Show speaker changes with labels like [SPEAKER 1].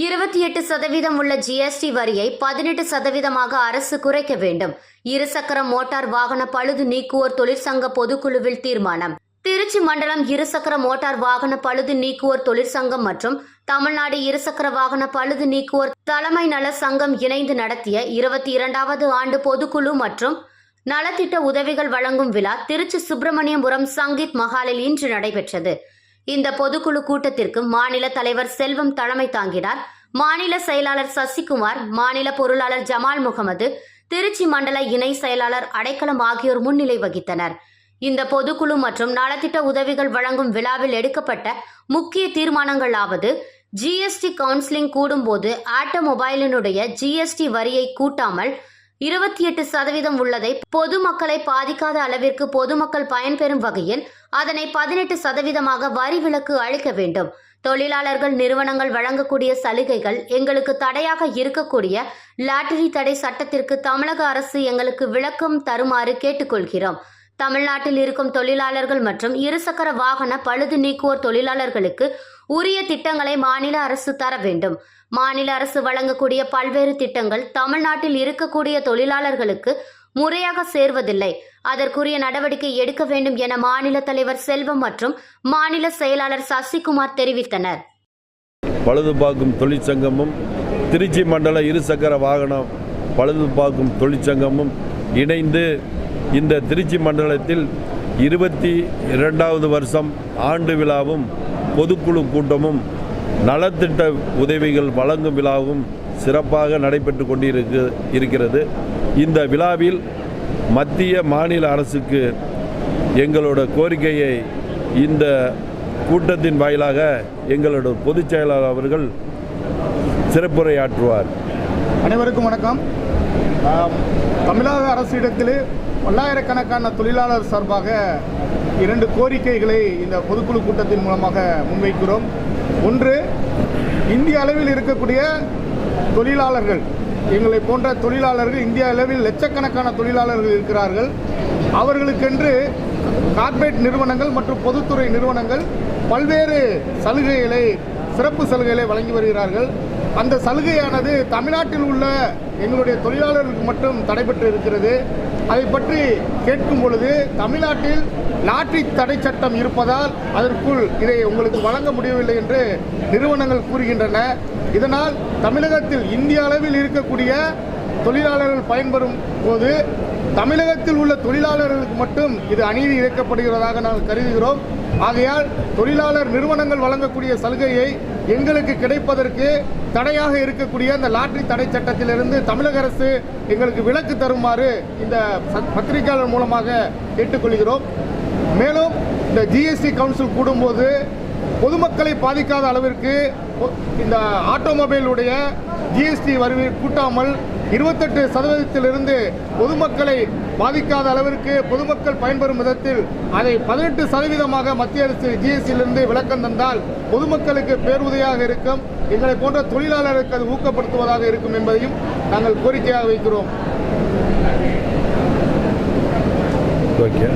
[SPEAKER 1] இருபத்தி எட்டு சதவீதம் உள்ள ஜிஎஸ்டி வரியை பதினெட்டு சதவீதமாக அரசு குறைக்க வேண்டும். இருசக்கர மோட்டார் வாகன பழுது நீக்குவோர் தொழிற்சங்க பொதுக்குழுவில் தீர்மானம். திருச்சி மண்டலம் இருசக்கர மோட்டார் வாகன பழுது நீக்குவோர் தொழிற்சங்கம் மற்றும் தமிழ்நாடு இருசக்கர வாகன பழுது நீக்குவோர் தலைமை நல சங்கம் இணைந்து நடத்திய இருபத்தி இரண்டாவது ஆண்டு பொதுக்குழு மற்றும் நலத்திட்ட உதவிகள் வழங்கும் விழா திருச்சி சுப்பிரமணியபுரம் சங்கீத் மஹாலில் இன்று நடைபெற்றது. இந்த பொதுக்குழு கூட்டத்திற்கு மாநில தலைவர் செல்வம் தலைமை தாங்கினார். மாநில செயலாளர் சசிகுமார் மாநில பொருளாளர் ஜமால் முகமது திருச்சி மண்டல இணை செயலாளர் அடைக்கலம் ஆகியோர் முன்னிலை வகித்தனர். இந்த பொதுக்குழு மற்றும் நலத்திட்ட உதவிகள் வழங்கும் விழாவில் எடுக்கப்பட்ட முக்கிய தீர்மானங்களாவது ஜிஎஸ்டி கவுன்சிலிங் கூடும்போது ஆட்டோமொபைலினுடைய ஜிஎஸ்டி வரியை கூட்டாமல் இருபத்தி எட்டு சதவீதம் உள்ளதை பொதுமக்களை பாதிக்காத அளவிற்கு பொதுமக்கள் பயன்பெறும் வகையில் அதனை பதினெட்டு சதவீதமாக வரி விலக்கு அளிக்க வேண்டும். தொழிலாளர்கள் நிறுவனங்கள் வழங்கக்கூடிய சலுகைகள் எங்களுக்கு தடையாக இருக்கக்கூடிய லாட்டரி தடை சட்டத்திற்கு தமிழக அரசு எங்களுக்கு விளக்கம் தருமாறு கேட்டுக்கொள்கிறோம். தமிழ்நாட்டில் இருக்கும் தொழிலாளர்கள் மற்றும் இருசக்கர வாகன பழுது நீக்குவோர் தொழிலாளர்களுக்கு உரிய திட்டங்களை மாநில அரசு தர வேண்டும். மாநில அரசு வழங்கக்கூடிய பல்வேறு திட்டங்கள் தமிழ்நாட்டில் இருக்கக்கூடிய தொழிலாளர்களுக்கு முறையாக சேர்வதில்லை. அதற்குரிய நடவடிக்கை எடுக்க வேண்டும் என மாநில தலைவர் செல்வம் மற்றும் மாநில செயலாளர் சசிகுமார் தெரிவித்தனர்.
[SPEAKER 2] பழுதுபாக்கும் தொழிற்சங்கமும் திருச்சி மண்டல இருசக்கர வாகனம் பழுதுபாக்கும் தொழிற்சங்கமும் இணைந்து இந்த திருச்சி மண்டலத்தில் இருபத்தி இரண்டாவது வருஷம் ஆண்டு விழாவும் பொதுக்குழு கூட்டமும் நலத்திட்ட உதவிகள் வழங்கும் விழாவும் சிறப்பாக நடைபெற்று கொண்டிருக்கு இருக்கிறது. இந்த விழாவில் மத்திய மாநில அரசுக்கு எங்களோட கோரிக்கையை இந்த கூட்டத்தின் வாயிலாக எங்களோட பொதுச் செயலாளர் அவர்கள் சிறப்புரையாற்றுவார்.
[SPEAKER 3] அனைவருக்கும் வணக்கம். தமிழக அரசிடத்திலே பல்லாயிரக்கணக்கான தொழிலாளர் சார்பாக இரண்டு கோரிக்கைகளை இந்த பொதுக்குழு கூட்டத்தின் மூலமாக முன்வைக்கிறோம். ஒன்று இந்திய அளவில் இருக்கக்கூடிய தொழிலாளர்கள் எங்களை போன்ற தொழிலாளர்கள் இந்திய அளவில் லட்சக்கணக்கான தொழிலாளர்கள் இருக்கிறார்கள். அவர்களுக்கென்று கார்ப்பரேட் நிறுவனங்கள் மற்றும் பொதுத்துறை நிறுவனங்கள் பல்வேறு சலுகைகளை சிறப்பு சலுகைகளை வழங்கி வருகிறார்கள். அந்த சலுகையானது தமிழ்நாட்டில் உள்ள எங்களுடைய தொழிலாளர்களுக்கு மட்டும் தடைபெற்று இருக்கிறது. அதை பற்றி கேட்கும் பொழுது தமிழ்நாட்டில் லாட்டரி தடை சட்டம் இருப்பதால் அதற்குள் இதை உங்களுக்கு வழங்க முடியவில்லை என்று நிறுவனங்கள் கூறுகின்றன. இதனால் தமிழகத்தில் இந்திய அளவில் இருக்கக்கூடிய தொழிலாளர்கள் பயன்பெறும் போது தமிழகத்தில் உள்ள தொழிலாளர்களுக்கு மட்டும் இது அநீதி இழைக்கப்படுகிறதாக நாங்கள் கருதுகிறோம். ஆகையால் தொழிலாளர் நிறுவனங்கள் வழங்கக்கூடிய சலுகையை எங்களுக்கு கிடைப்பதற்கு தடையாக இருக்கக்கூடிய அந்த லாட்ரி தடை சட்டத்திலிருந்து தமிழக அரசு எங்களுக்கு விலக்கு தருமாறு இந்த பத்திரிகையாளர் மூலமாக கேட்டுக்கொள்கிறோம். மேலும் இந்த ஜிஎஸ்டி கவுன்சில் கூடும்போது பொதுமக்களை பாதிக்காத அளவிற்கு இந்த ஆட்டோமொபைலுடைய ஜிஎஸ்டி வரி கூட்டாமல் இருபத்தெட்டு சதவீதத்திலிருந்து பொதுமக்களை பாதிக்காத அளவிற்கு பொதுமக்கள் பயன்பெறும் விதத்தில் அதை பதினெட்டு சதவீதமாக மத்திய அரசு ஜிஎஸ்டியிலிருந்து விளக்கம் தந்தால் பொதுமக்களுக்கு பேருதவியாக இருக்கும். எங்களை போன்ற தொழிலாளர்களுக்கு அது ஊக்கப்படுத்துவதாக இருக்கும் என்பதையும் நாங்கள் கோரிக்கையாக வைக்கிறோம்.
[SPEAKER 2] ஓகே